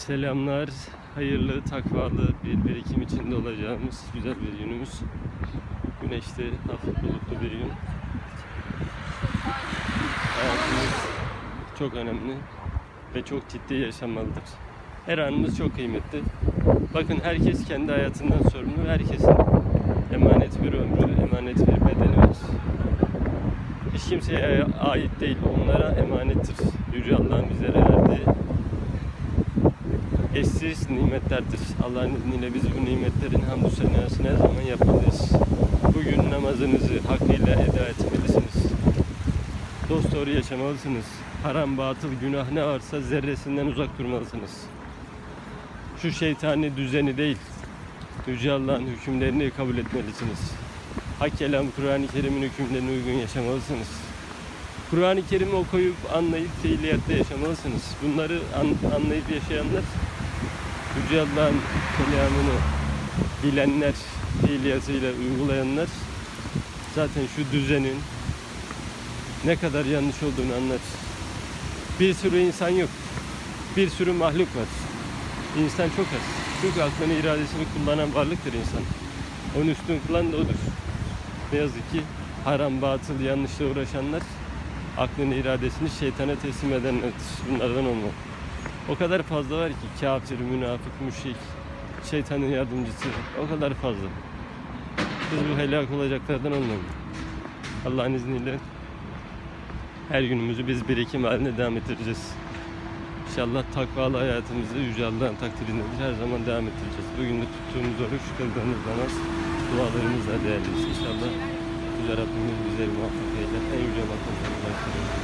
Selamlar. Hayırlı, takvalı bir birikim içinde olacağımız güzel bir günümüz. Güneşli, hafif bulutlu bir gün. Hayatımız çok önemli ve çok ciddi yaşanmalıdır. Her anımız çok kıymetli. Bakın herkes kendi hayatından sorumlu. Herkesin emanet bir ömrü, emanet bir bedeni var. Hiç kimseye ait değil. Onlara emanettir. Yüce Allah'ın bizlere verdiği eşsiz nimetlerdir. Allah'ın izniyle biz bu nimetlerin hamdü senasını her zaman yapmalıyız. Bugün namazınızı hakkıyla eda etmelisiniz. Dost doğru yaşamalısınız. Haram, batıl, günah ne varsa zerresinden uzak durmalısınız. Şu şeytani düzeni değil, Yüce Allah'ın hükümlerini kabul etmelisiniz. Hak kelam Kur'an-ı Kerim'in hükümlerine uygun yaşamalısınız. Kur'an-ı Kerim'i okuyup anlayıp fiiliyatta yaşamalısınız. Bunları an- anlayıp yaşayanlar Yüce Allah'ın kelamını bilenler, fiiliyatıyla uygulayanlar zaten şu düzenin ne kadar yanlış olduğunu anlar. Bir sürü insan yok. Bir sürü mahluk var. İnsan çok az. Çünkü aklını iradesini kullanan varlıktır insan. Onun üstün kılan da odur. Ne yazık ki haram, batıl, yanlışla uğraşanlar aklını iradesini şeytana teslim edenlerdir. Bunlardan olma. O kadar fazla var ki kafir, münafık, müşrik, şeytanın yardımcısı o kadar fazla. Biz bu helak olacaklardan olmayalım. Allah'ın izniyle her günümüzü biz birikim halinde devam ettireceğiz. İnşallah takvalı hayatımızı Yüce Allah'ın takdirindedir. Her zaman devam ettireceğiz. Bugün de tuttuğumuz oruç, kıldığımız namaz, dualarımız da değerli. İnşallah Yüce Rabbimiz bizleri muvaffak eyler. En yüce makamlarına ulaştırır.